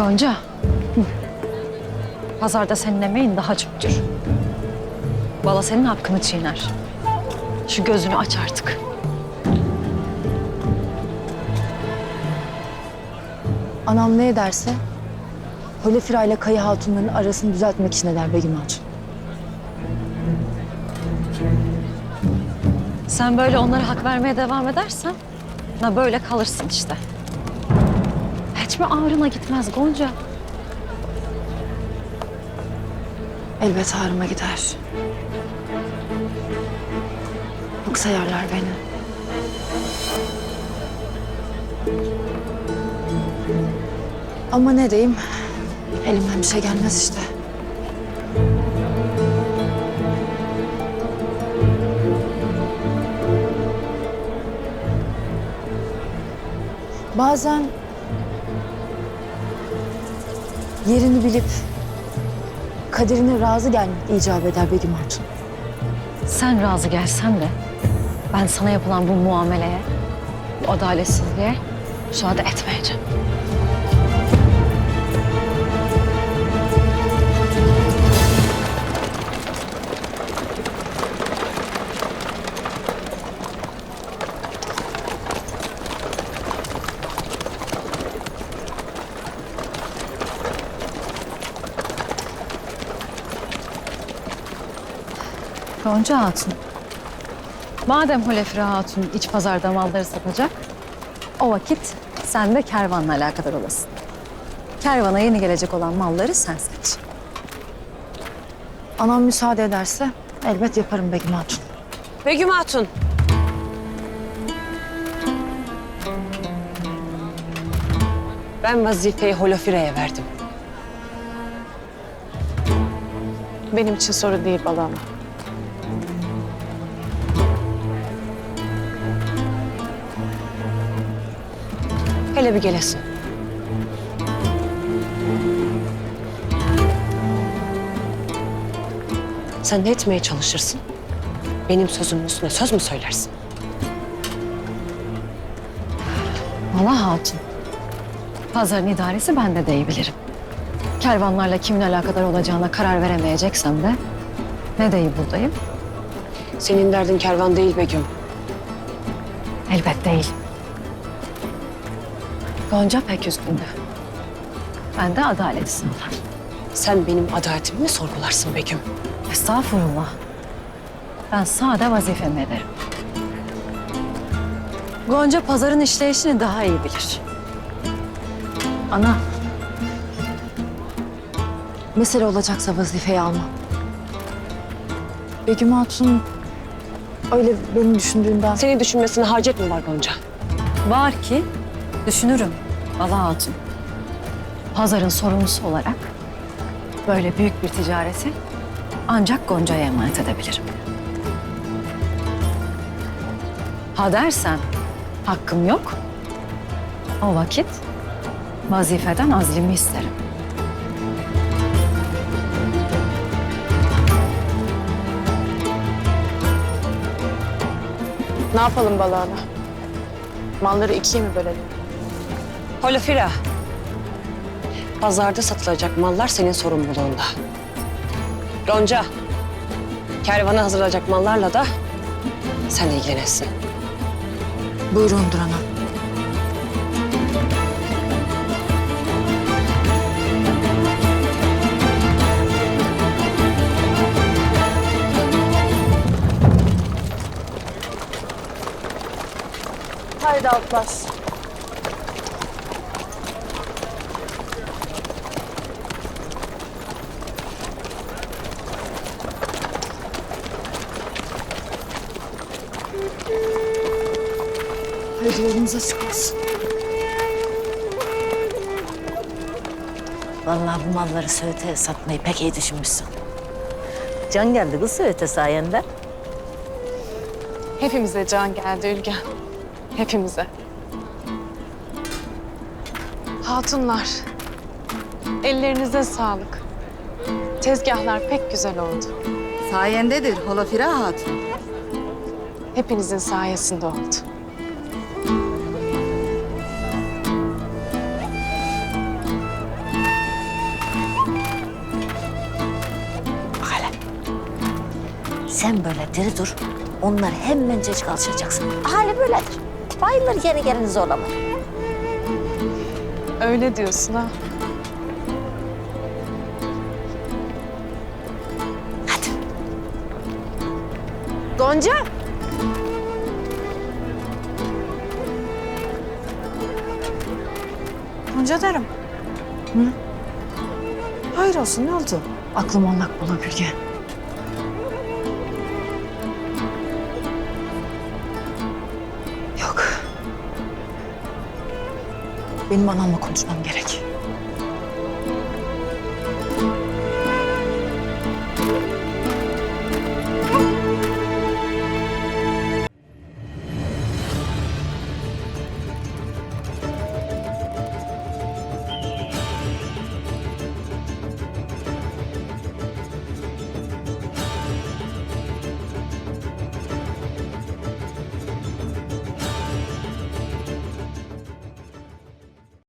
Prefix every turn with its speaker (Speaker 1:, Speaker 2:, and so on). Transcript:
Speaker 1: Gonca. hı. Pazarda senin emeğin daha çoktur. Bala senin hakkını çiğner. Şu gözünü aç artık.
Speaker 2: Anam ne ederse Holefira ile Kayı Hatunların arasını düzeltmek için eder Begüm Hatun.
Speaker 1: Sen böyle onlara hak vermeye devam edersen... ...na böyle kalırsın işte. Mi ağrına gitmez Gonca?
Speaker 2: Elbet ağrıma gider. Çok sayarlar beni. Ama ne diyeyim, elimden bir şey gelmez işte. Bazen yerini bilip kaderine razı gelmek icap eder Begüm Hatun.
Speaker 1: Sen razı gelsen de... ...ben sana yapılan bu muameleye... ...bu adaletsizliğe müsaade etmeyeceğim. Gonca Hatun. Madem Hulefra Hatun iç pazarda malları satacak, o vakit sen de kervanla alakadar olasın. Kervana yeni gelecek olan malları sen seç.
Speaker 2: Anam müsaade ederse elbet yaparım Begüm Hatun.
Speaker 3: Begüm Hatun. Ben vazifeyi Holofire'ye verdim.
Speaker 4: Benim için sorun değil balama.
Speaker 3: Hele bir gelesin. Sen ne etmeye çalışırsın? Benim sözümün üstüne söz mü söylersin?
Speaker 1: Valla Hatun. Pazarın idaresi ben de diyebilirim. Kervanlarla kimin alakadar olacağına karar veremeyeceksem de... ...ne deyip buradayım?
Speaker 3: Senin derdin kervan değil Begüm.
Speaker 1: Elbet değil. Gonca pek üzgündü. Ben de adaleti sağlarım.
Speaker 3: Sen benim adaletimi mi sorgularsın Begüm?
Speaker 1: Estağfurullah. Ben sade vazifemi ederim. Gonca pazarın işleyişini daha iyi bilir.
Speaker 2: Ana. Mesele olacaksa vazifeyi alma. Begüm Hatun öyle benim düşündüğümden...
Speaker 3: Seni düşünmesine hacet mi var Gonca?
Speaker 1: Var ki düşünürüm Bala Hatun. Pazarın sorumlusu olarak böyle büyük bir ticareti ancak Gonca'ya emanet edebilirim. Ha dersen hakkım yok. O vakit vazifeden azlimi isterim.
Speaker 4: Ne yapalım balağına? Malları ikiye mi bölelim?
Speaker 3: Holofira. Pazarda satılacak mallar senin sorumluluğunda. Gonca. Kervana hazırlanacak mallarla da sen ilgilenirsin.
Speaker 2: Buyurundur ana. Haydi Atlas. Haydi yolunuz açık olsun.
Speaker 5: Vallahi bu malları Söğüt'e satmayı pek iyi düşünmüşsün. Can geldi kız Söğüt'e sayende.
Speaker 4: Hepimize can geldi Ülgen. Hepimize. Hatunlar, ellerinize sağlık. Tezgahlar pek güzel oldu.
Speaker 6: Sayendedir Holofira Hatun
Speaker 4: hepinizin sayesinde oldu.
Speaker 5: Sen böyle diri dur. Onlar hemencecik alışacaksın. Hali böyledir. Bayılır yeni gelini zorlamaya.
Speaker 4: Öyle diyorsun ha.
Speaker 5: Hadi.
Speaker 4: Gonca. Gonca derim. Hı? Hayır olsun ne oldu?
Speaker 2: Aklım allak bullak Bilge. Yok. Benim anamla konuşmam gerek.